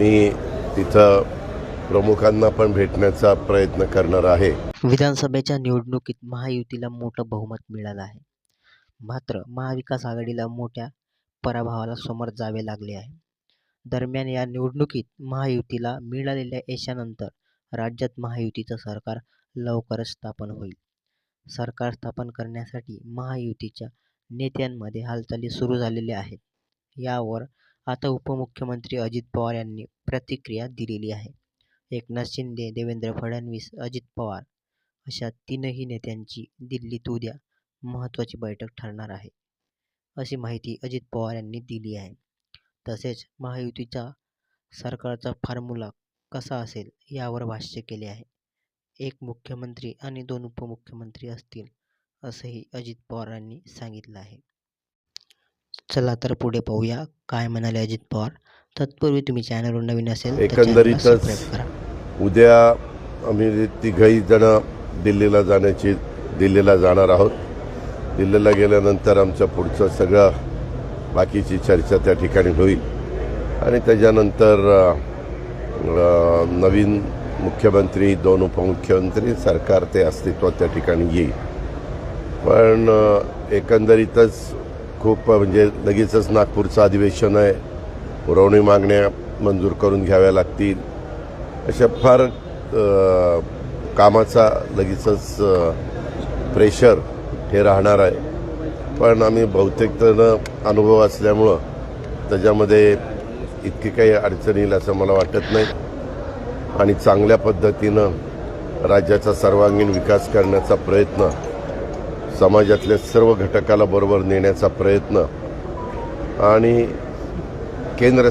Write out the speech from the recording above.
मी तिथं प्रमुखांना पण भेटण्याचा प्रयत्न करणार आहे. विधानसभेच्या निवडणुकीत महायुतीला मोठं बहुमत मिळालं आहे. मात्र महाविकास आघाडीला मोठ्या पराभवाला समोर जावे लागले आहे. दरम्यान या निवडणुकीत महायुतीला मिळालेल्या यशानंतर राज्यात महायुतीचं सरकार लवकरच स्थापन होईल. सरकार स्थापन करण्यासाठी महायुतीच्या नेत्यांमध्ये हालचाली सुरू झालेल्या आहेत. यावर आता उपमुख्यमंत्री अजित पवार यांनी प्रतिक्रिया दिलेली आहे. एकनाथ शिंदे देवेंद्र फडणवीस अजित पवार अशा तीनही नेत्यांची दिल्लीत उद्या महत्त्वाची बैठक ठरणार आहे अशी माहिती अजित पवार यांनी दिली आहे. तसेच महायुतीचा सरकारचा फॉर्म्युला कसा असेल यावर भाष्य केले आहे. एक मुख्यमंत्री आणि दोन उपमुख्यमंत्री असतील असंही अजित पवारांनी सांगितलं आहे. चला तर पुढे पाहूया काय म्हणाले अजित पवार. तत्पूर्वी तुम्ही चॅनलवर नवीन असेल तर एकंदरीतच सबस्क्राईब करा. उद्या आम्ही तिघही जण दिल्लीला जाण्याची दिल्लीला जाणार आहोत. दिल्लीला गेल्यानंतर आमचं पुढचं सगळं बाकीची चर्चा त्या ठिकाणी होईल. आणि त्याच्यानंतर अ, अ, नवीन मुख्यमंत्री दोन उपमुख्यमंत्री सरकार ते अस्तित्वात त्या ठिकाणी येईल. पण अ, एकंदरीतच खूप म्हणजे लगेचच नागपूरचं अधिवेशन आहे. पुरवणी मागण्या मंजूर करून घ्याव्या लागतील. अशा फार कामाचा लगेचच प्रेशर हे राहणार आहे. पण आम्ही बहुतेक जण अनुभव असल्यामुळं त्याच्यामध्ये इतकी काही अडचण येईल असं मला वाटत नाही. आणि चांगल्या पद्धतीनं राज्याचा सर्वांगीण विकास करण्याचा प्रयत्न समाजातल्या सर्व घटकाला बरोबर नेण्याचा प्रयत्न आणि केंद्र